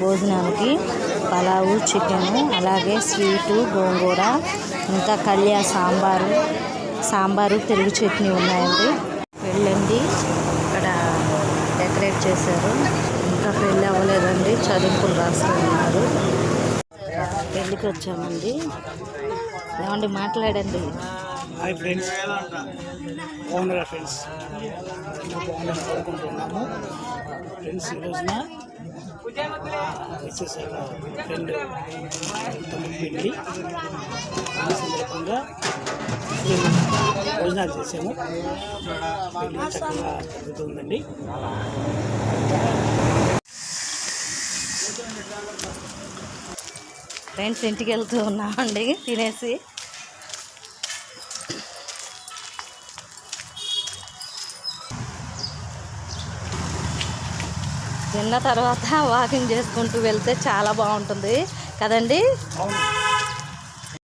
భోజనానికి పలావు చికెను అలాగే స్వీటు గోంగూర ఇంకా కళ్యా సాంబారు సాంబారు పెరుగు చట్నీ ఉన్నాయండి. వెళ్ళండి ఇక్కడ డెకరేట్ చేశారు. ఇంకా పెళ్ళి అవ్వలేదండి చదువుకులు రాస్తున్నారు. పెళ్ళికి వచ్చామండి. ఏమండి మాట్లాడండి. Hi friends. బాగున్నారా ఫ్రెండ్స్? బాగుందని కోరుకుంటున్నాము. ఫ్రెండ్స్ ఈ రోజున వచ్చేసాక ఫ్రెండ్ తమ్ముడు పెళ్ళి. ఈ సందర్భంగా భోజనాలు చేసాము పెళ్ళి చక్కగా జరుగుతుందండి. ఫ్రెండ్స్ ఇంటికి వెళ్తూ ఉన్నామండి తినేసి. తిన్న తర్వాత వాకింగ్ చేసుకుంటూ వెళ్తే చాలా బాగుంటుంది కదండి?